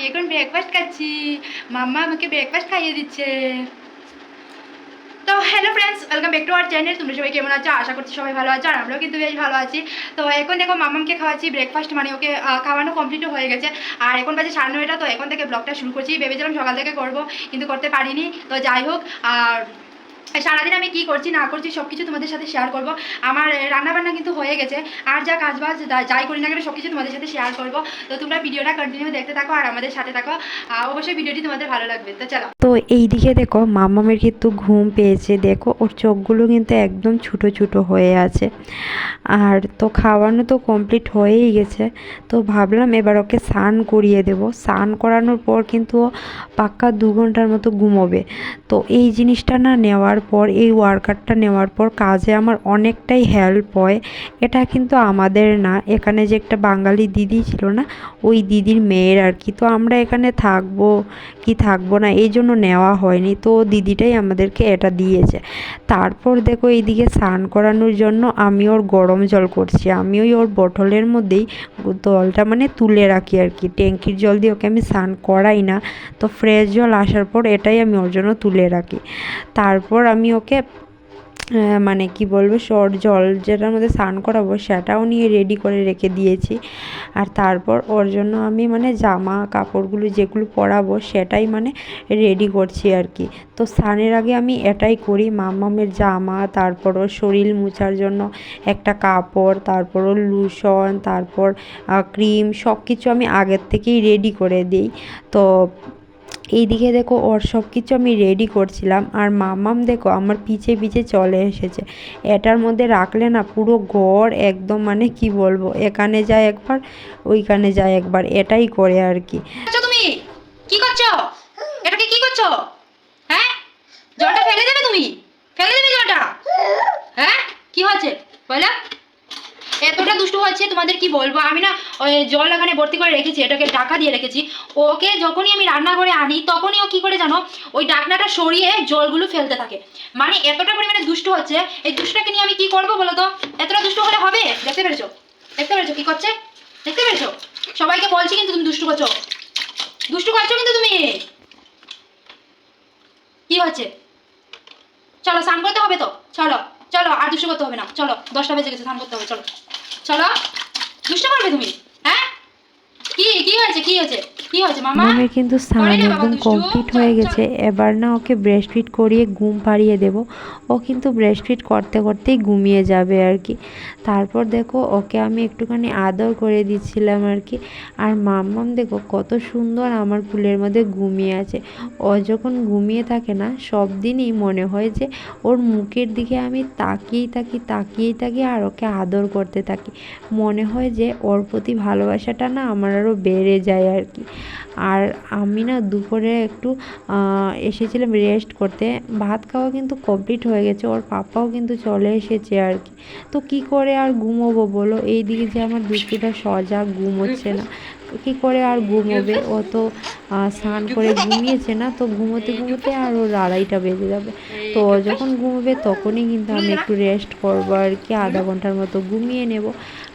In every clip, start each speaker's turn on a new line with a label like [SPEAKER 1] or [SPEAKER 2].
[SPEAKER 1] আমি এখন ব্রেকফাস্ট খাচ্ছি মাম্মা আমাকে ব্রেকফাস্ট খাইয়ে দিচ্ছে তো hello friends welcome back to our channel তোমরা সবাই কেমন আছো আশা করছি সবাই ভালো আছো আর আমরাও কিন্তু বেশ ভালো আছি তো এখন দেখো মামামকে খাওয়াচ্ছি ব্রেকফাস্ট মানে ওকে খাওয়ানো কমপ্লিট হয়ে গেছে আর এখন বাজে সাড়ে নয়টা তো এখন থেকে ব্লগটা শুরু করছি ভেবেছিলাম সকাল থেকে করব কিন্তু করতে পারিনি তো যাই হোক আর সারাদিন আমি কি করছি, না করছি সব কিছু তোমাদের সাথে শেয়ার করব। আমার রান্নাবান্না কিন্তু হয়ে গেছে। আর যা কাজ বাজ যাই করি না কেন সব কিছু তোমাদের সাথে শেয়ার করব। তো তোমরা ভিডিওটা কন্টিনিউ দেখতে থাকো আর আমাদের সাথে থাকো। অবশ্যই ভিডিওটি তোমাদের ভালো লাগবে। তো চলো।
[SPEAKER 2] তো এই দিকে দেখো মামামের কিন্তু ঘুম পেয়েছে। দেখো ওর চোখগুলো কিন্তু একদম ছোটো ছোটো হয়ে আছে। আর তো খাওয়ানো তো কমপ্লিট হয়েই গেছে। তো ভাবলাম এবার ওকে স্নান করিয়ে দেব। স্নান করানোর পর কিন্তু ও পাক্কা দু ঘণ্টার মতো ঘুমোবে। তো এই জিনিসটা না নেওয়ার পর, এই ওয়ার্কারটা নেওয়ার পর কাজে আমার অনেকটাই হেল্প হয়। এটা কিন্তু আমাদের না। এখানে যে একটা বাঙালি দিদি ছিল না, ওই দিদির মেয়ের আর কি। তো আমরা এখানে থাকব কি থাকব না, এই জন্য নেওয়া হয়নি। তো দিদিটাই আমাদেরকে এটা দিয়েছে। তারপর দেখো এইদিকে স্নান করানোর জন্য আমি ওর গরম জল করছি। আমি ওই ওর বটলের মধ্যেই জলটা মানে তুলে রাখি আর কি। ট্যাঙ্কির জল দিয়ে ওকে আমি স্নান করাই না। তো ফ্রেশ জল আসার পর এটাই আমি ওর জন্য তুলে রাখি। তারপর আমি ওকে মানে কি বলব সর জল যেটার মধ্যে স্নান করাবো সেটাও নিয়ে রেডি করে রেখে দিয়েছি। আর তারপর ওর জন্য আমি মানে জামা, কাপড়গুলো যেগুলো পরাবো সেটাই মানে রেডি করছি আর কি। তো স্নানের আগে আমি এটাই করি মামামের জামা, তারপর ওর শরীর মোছার জন্য একটা কাপড়, তারপর ওর লুশন তারপর ক্রিম সব কিছু আমি আগের থেকেই রেডি করে দিই। তো এইদিকে দেখো ওর সব কিছু আমি রেডি করছিলাম। আর মামাম দেখো আমার পিছে পিছে চলে এসেছে। এটার মধ্যে রাখলে না পুরো ঘর একদম মানে কি বলব, এখানে যায় একবার, ওইখানে যায় একবার, এটাই করে আর কি।
[SPEAKER 1] তুমি, কি করছ? এটাকে কি করছ? হ্যাঁ? জলটা ফেলে দেবে তুমি? ফেলে দেবে জলটা? হ্যাঁ? কি হয়েছে? বলো। হচ্ছে তোমাদের কি বলব? আমি না জল এখানে ভর্তি করে রেখেছি, এটাকে ঢাকা দিয়ে রেখেছি। ওকে যখনই আমি রান্না করে আনি, তখনই ও কি করে জানো, ওই ডাকনাটা সরিয়ে জলগুলো ফেলতে থাকে। মানে এতটা পরিমাণে দুষ্টু হচ্ছে, এই দুষ্টটাকে নিয়ে আমি কি করব বলো তো? এতটা দুষ্টু হলে হবে? দেখতে পেরেছ? দেখতে পেরেছ কি করছে? দেখতে পেরেছ? সবাইকে বলছি কিন্তু তুমি দুষ্টু করছ। দুষ্টু করছ কিন্তু তুমি? কি হচ্ছে? চলো, স্নান করতে হবে তো? চলো চলো, আর দুষ্টু করতে হবে না। চলো, দশটা বেজে গেছে, স্নান করতে হবে, চলো। চলো দুষ্টু করবে তুমি হ্যাঁ? কি কি হয়েছে কি হয়েছে?
[SPEAKER 2] মামের কিন্তু স্নান
[SPEAKER 1] করে নে বাবা
[SPEAKER 2] একদম কমপ্লিট হয়ে গেছে। এবার না ওকে ব্রেস্ট ফিট করিয়ে ঘুম পাড়িয়ে দেব। ও কিন্তু ব্রেস্ট ফিট করতে করতেই ঘুমিয়ে যাবে আর কি। তারপর দেখো ওকে আমি একটুখানি আদর করে দিচ্ছিলাম আর কি। আর মাম্মাম দেখো কত সুন্দর আমার কুলের মধ্যে ঘুমিয়ে আছে। ও যখন ঘুমিয়ে থাকে না সব দিনই মনে হয় যে ওর মুখের দিকে আমি তাকিয়েই থাকি তাকিয়েই থাকি আর ওকে আদর করতে থাকি। মনে হয় যে ওর প্রতি ভালোবাসাটা না আমার আরও বেড়ে যায় আর কি। আর আমি না দুপুরে একটু এসেছিলাম রেস্ট করতে। ভাত খাওয়া কিন্তু কমপ্লিট হয়ে গেছে, ওর পাপাও কিন্তু চলে এসেছে আর কি। তো কি করে আর ঘুমোবো বলো? এই দিকে যে আমার দুষ্টুটা সজাগ ঘুম হচ্ছে না। কি করে আর ঘুমোবে? ও তো স্নান করে ঘুমিয়েছে না, তো ঘুমোতে ঘুমোতে আর ওর আড়াইটা বেজে যাবে। তো যখন ঘুমোবে তখনই কিন্তু আমি একটু রেস্ট করব আর কি, আধা ঘণ্টার মতো ঘুমিয়ে নেব।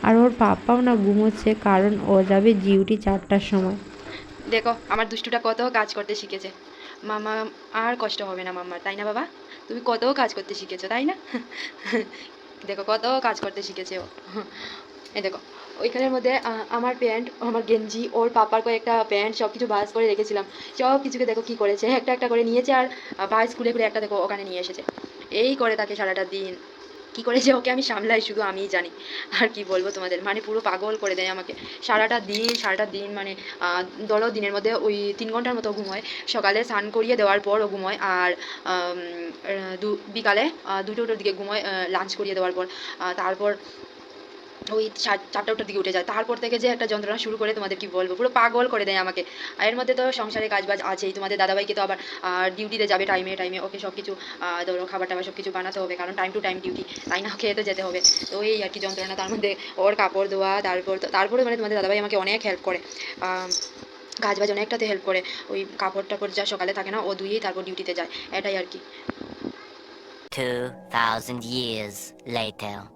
[SPEAKER 2] আর ওর পাপাও না ঘুমোচ্ছে, কারণ ও যাবে ডিউটি চারটার সময়।
[SPEAKER 1] দেখো, আমার দুষ্টুটা কত কাজ করতে শিখেছে। মামা, আর কষ্ট হবে না মাম্মার, তাই না বাবা? তুমি কত কাজ করতে শিখেছো, তাই না? দেখো, কত কাজ করতে শিখেছে ও। এই দেখো, ওইখানের মধ্যে আমার প্যান্ট, আমার গেঞ্জি, ওর পাপার কয়েকটা প্যান্ট সব কিছু বাস করে রেখেছিলাম। সব কিছুকে দেখো কি করেছে, একটা একটা করে নিয়েছে আর বাস খুলে খুলে একটা দেখো ওখানে নিয়ে এসেছে। এই করে তাকে সারাটা দিন। কি করে যে ওকে আমি সামলাই, শুধু আমিই জানি। আর কি বলব তোমাদের? মানে পুরো পাগল করে দেয় আমাকে। সারাটা দিন সারাটা দিন মানে ধরো দিনের মধ্যে ওই তিন ঘণ্টার মতো ঘুমোয়। সকালে স্নান করিয়ে দেওয়ার পর ও ঘুমোয়। আর বিকালে দুটো দুটোর দিকে ঘুমোয় লাঞ্চ করিয়ে দেওয়ার পর। তারপর ওই চার- চারটা ওটার দিকে উঠে যায়। তারপর থেকে যে একটা যন্ত্রণা শুরু করে তোমাদের কি বলব? পুরো পাগল করে দেয় আমাকে। আর এর মধ্যে তো সংসারে কাজবাজ আছেই। তোমাদের দাদাভাইকে তো আবার ডিউটিতে যাবে টাইমে টাইমে ওকে সব কিছু ধরো খাবার টাবার সব কিছু বানাতে হবে। কারণ টাইম টু টাইম ডিউটি তাই না? খেয়ে তো যেতে হবে। তো এই আর কি যন্ত্রণা। তার মধ্যে ওর কাপড় ধোয়া তারপর তারপরে মানে তোমাদের দাদাভাই আমাকে অনেক হেল্প করে। কাজ বাজ অনেকটাতে হেল্প করে। ওই কাপড় টাপড় যা সকালে থাকে না ও ধুয়েই তারপর ডিউটিতে যায়। এটাই আর কি।
[SPEAKER 3] 2,000 years later.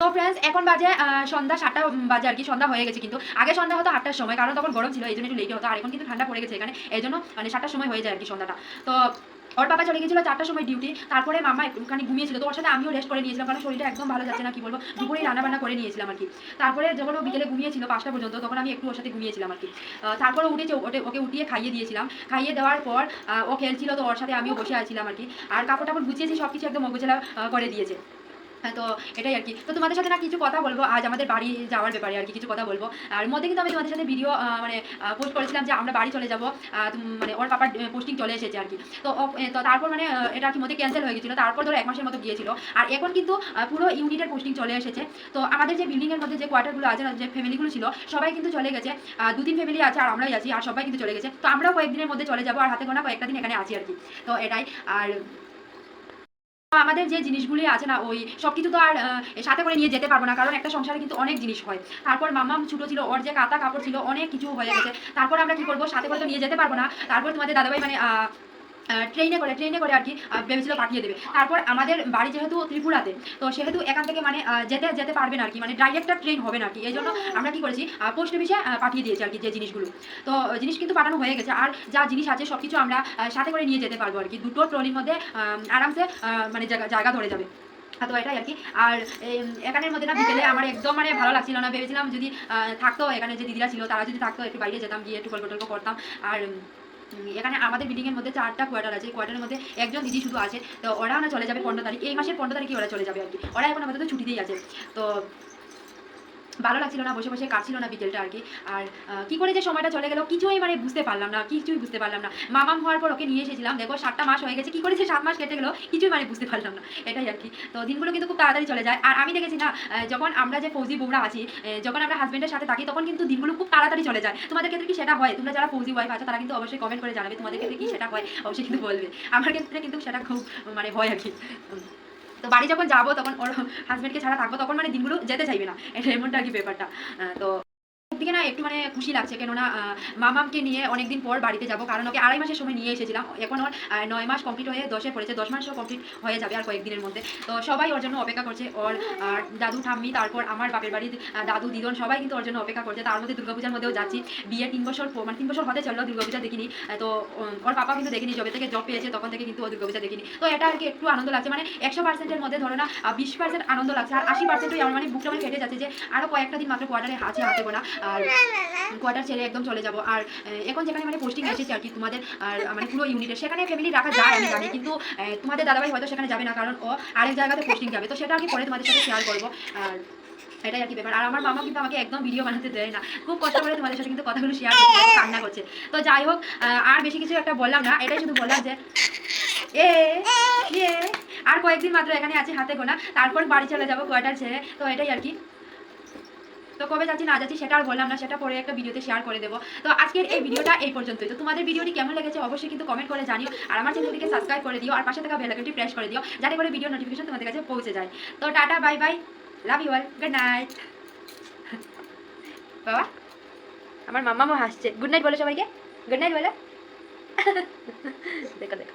[SPEAKER 1] তো ফ্রেন্ডস এখন বাজে সন্ধ্যা সাতটা বাজে আর কি, সন্ধ্যা হয়ে গেছে কিন্তু। আগে সন্ধ্যা হতো আটটার সময়, কারণ তখন গরম ছিল, এই জন্য একটু লেটে হতো, আর এখন কিন্তু ঠান্ডা পড়ে গেছে এখানে, এই জন্য মানে সাতটার সময় হয়ে যায় আর কি সন্ধ্যাটা। তো ওর বাবা চলে গেছিল চারটার সময় ডিউটি তারপরে মামা একটুখানি ঘুমিয়েছিল, তো ওর সাথে আমিও রেস্ট করে নিয়েছিলাম, কারণ শরীরটা একদম ভালো যাচ্ছে না, কি বলব দুপুরে রান্না বান্না করে নিয়েছিলাম আর কি। তারপরে যখন ও বিকেলে ঘুমিয়েছিল পাঁচটা পর্যন্ত, তখন আমি একটু ওর সাথে ঘুমিয়েছিলাম আর কি। তারপরে উঠেছে ওকে ওকে উঠিয়ে খাইয়ে দিয়েছিলাম, খাইয়ে দেওয়ার পর ও খেলছিল, তো ওর সাথে আমিও বসে আছিলাম আর কি। আর কাপড় টাপড় গুছিয়েছি সব কিছু একদম অগোছালা করে দিয়েছে। তো এটাই আর কি। তো তোমাদের সাথে না কিছু কথা বলব। আজ আমাদের বাড়ি যাওয়ার ব্যাপারে আর কি কিছু কথা বলব। আর মধ্যে কিন্তু আমি তোমাদের সাথে ভিডিও মানে পোস্ট করেছিলাম যে আমরা বাড়ি চলে যাব। মানে ওর পাপার পোস্টিং চলে এসেছে আর কি। তো তো তারপর মানে এটা কি মধ্যে ক্যান্সেল হয়ে গেছিল। তারপর ধরো এক মাসের মতো গিয়েছিল। আর এখন কিন্তু পুরো ইউনিটের পোস্টিং চলে এসেছে। তো আমাদের যে বিল্ডিংয়ের মধ্যে যে কোয়ার্টারগুলো আছে, যে ফ্যামিলিগুলো ছিল, সবাই কিন্তু চলে গেছে। দু তিন ফ্যামিলি আছে আর আমরাই আছি। আর সবাই কিন্তু চলে গেছে। তো আমরাও কয়েকদিনের মধ্যে চলে যাব। আর হাতে গোনা কয়েকটা দিন এখানে আছি আর কি। তো এটাই। আর আমাদের যে জিনিসগুলি আছে না, ওই সব কিছু তো আর সাথে করে নিয়ে যেতে পারব না, কারণ একটা সংসারে কিন্তু অনেক জিনিস হয়। তারপর মামা ছোটো ছিল, ওর যে কাতা কাপড় ছিল, অনেক কিছু হয়ে গেছে। তারপর আমরা কি করব? সাথে করে তো নিয়ে যেতে পারব না। তারপর তোমাদের দাদাভাই মানে ট্রেনে করে ট্রেনে করে আর কি ভেবেছিল পাঠিয়ে দেবে। তারপর আমাদের বাড়ি যেহেতু ত্রিপুরাতে, তো সেহেতু এখান থেকে মানে যেতে যেতে পারবে না আর কি মানে ডাইরেক্ট ট্রেন হবে না আর কি। এই জন্য আমরা কি করেছি পোস্ট অফিসে পাঠিয়ে দিয়েছি আর কি, যে জিনিসগুলো। তো জিনিস কিন্তু পাঠানো হয়ে গেছে। আর যা জিনিস আছে সব কিছু আমরা সাথে করে নিয়ে যেতে পারব আর কি। দুটো ট্রলির মধ্যে আরামসে মানে জায়গা ধরে যাবে। তো এটাই আর কি। আর এখানের মধ্যে না বিকেলে আমার একদম মানে ভালো লাগছিল না। ভেবেছিলাম যদি থাকতো এখানে যে দিদিরা ছিল, তারা যদি থাকতো, একটু বাইরে যেতাম, গিয়ে একটু গল্প করতাম। আর এখানে আমাদের বিল্ডিংয়ের মধ্যে চারটা কোয়ার্টার আছে। কোয়ার্টারের মধ্যে একজন দিদি শুধু আছে। তো ওরা না চলে যাবে পনেরো তারিখ। এই মাসের পনেরো তারিখে ওরা চলে যাবে আর কি। ওরা এখন আমাদের তো ছুটিতেই আছে। তো ভালো লাগছিল না, বসে বসে কাটছিল না বিকেলটা আর কি। আর কি করে যে সময়টা চলে গেল কিছুই মানে বুঝতে পারলাম না, কিছুই বুঝতে পারলাম না। মামাম হওয়ার পর ওকে নিয়ে এসেছিলাম, দেখো সাতটা মাস হয়ে গেছে, কি করেছে সাত মাস কেটে গেলো, কিছুই মানে বুঝতে পারলাম না, এটাই আর কি। তো দিনগুলো কিন্তু খুব তাড়াতাড়ি চলে যায়। আর আমি দেখেছি না যখন আমরা যে ফৌজি বউরা আছি যখন আমরা হাজব্যান্ডের সাথে থাকি, তখন কিন্তু দিনগুলো খুব তাড়াতাড়ি চলে যায়। তোমাদের ক্ষেত্রে কি সেটা হয়? তোমরা যারা ফৌজি ওয়াইফ আছে, তারা কিন্তু অবশ্যই কমেন্ট করে জানাবে তোমাদের ক্ষেত্রে কি সেটা হয়, অবশ্যই কিন্তু বলবে। আমার ক্ষেত্রে কিন্তু সেটা খুব মানে হয় আর কি। তো বাড়ি যখন যাব তখন ওর হাজব্যান্ডকে ছাড়া থাকব তখন মানে দিনগুলো যেতে চাইবে না। এটা এমনটা আর কি ব্যাপারটা। তো দিকে না একটু মানে খুশি লাগছে, কেননা মামামকে নিয়ে অনেকদিন পর বাড়িতে যাব, কারণ ওকে আড়াই মাসের সময় নিয়ে এসেছিলাম। এখন ওর নয় মাস কমপ্লিট হয়ে দশে পড়েছে, দশ মাসও কমপ্লিট হয়ে যাবে আর কয়েকদিনের মধ্যে। তো সবাই ওর জন্য অপেক্ষা করছে, ওর দাদু, ঠাম্মি, তারপর আমার বাপের বাড়ির দাদু, দিদন সবাই কিন্তু ওর জন্য অপেক্ষা করছে। তার মধ্যে দুর্গাপূজার মধ্যেও যাচ্ছি। বিয়ে তিন বছর মানে তিন বছর হতে চলল দুর্গাপূজা দেখিনি। তো ওর পাপা কিন্তু দেখিনি, যবে থেকে জব পেয়েছে, তখন থেকে কিন্তু ও দুর্গাপূজা দেখিনি। তো এটা আর কি একটু আনন্দ লাগছে মানে একশো পার্সেন্টের মধ্যে ধরো না বিশ পার্সেন্ট আনন্দ লাগছে। আর আশি পার্সেন্টই আমার মানে বুকটা মানে ফেটে যাচ্ছে যে আরও কয়েকটা দিন মাত্র কোয়ার্টারে আছে হাতে গোনা আর কোয়ার্টার ছেড়ে একদম চলে যাব। আর এখন যেখানে মানে পোস্টিং এসেছে আর কি তোমাদের, আর মানে পুরো ইউনিটে সেখানে ফ্যামিলি রাখা যায়, আমি জানি। কিন্তু তোমাদের দাদাভাই হয়তো সেখানে যাবে না, কারণ ও আরেক জায়গাতে পোস্টিং যাবে। তো সেটা কি পরে তোমাদের সাথে শেয়ার করব। আর এটাই আর কি ব্যাপার। আর আমার মামা কিন্তু আমাকে একদম ভিডিও বানাতে দেয় না। খুব কষ্ট করে তোমাদের সাথে কিন্তু কথাগুলো শেয়ার করছে এত কান্না করছে। তো যাই হোক আর বেশি কিছু একটা বললাম না, এটাই শুধু বললাম যে, এ আর কয়েকদিন মাত্র এখানে আছে হাতে গোনা, তারপর বাড়ি চলে যাব কোয়ার্টার ছেড়ে। তো এটাই আর কি। তো কবে যাচ্ছি, না যাচ্ছি সেটা আর বললাম না, সেটা পরে একটা ভিডিওতে শেয়ার করে দেবো। তো আজকের এই ভিডিওটা এই পর্যন্তই। তো তোমাদের ভিডিওটি কেমন লেগেছে অবশ্যই কিন্তু কমেন্ট করে জানিও। আর আমার চ্যানেলটিকে সাবস্ক্রাইব করে দিও, আর পাশে থাকা বেল আইকনটি প্রেস করে দিও, যাতে করে ভিডিও নোটিফিকেশন তোমাদের কাছে পৌঁছে যায়। তো tata bye bye love you all good night বাবা, আমার মাম্মামও হাসছে। গুড নাইট বলে সবাইকে। গুড নাইট বলে। দেখো দেখো।